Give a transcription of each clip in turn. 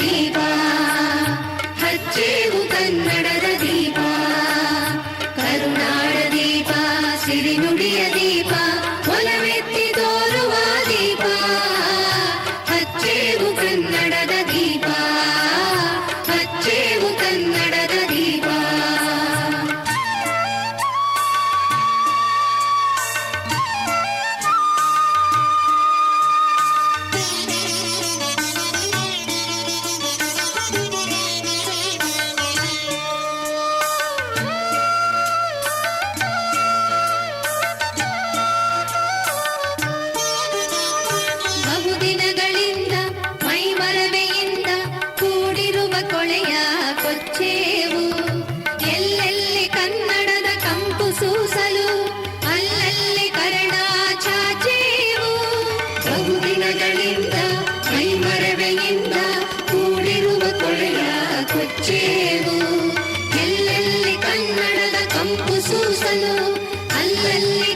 People. ఉసూసలు అల్లల్లి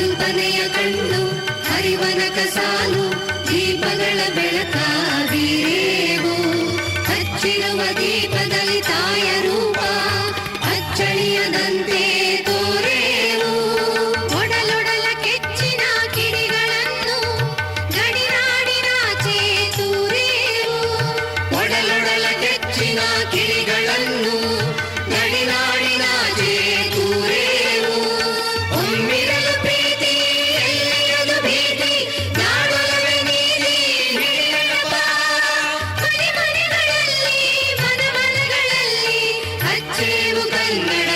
ಕಲ್ಪನೆಯ ಕಣ್ಣು ಹರಿವನ ಕಸಾಲು ದೀಪಗಳ ಬೆಳಕಾಗಿರೇವು ಹಚ್ಚಿರುವ ದೀಪದಲ್ಲಿ ತಾಯ ರೂಪ ಅಚ್ಚಳಿಯದಂತೆ Amen.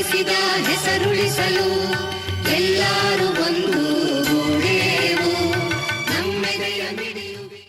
ಉಳಿಸಿದ ಹೆಸರುಳಿಸಲು ಎಲ್ಲರೂ ಒಂದು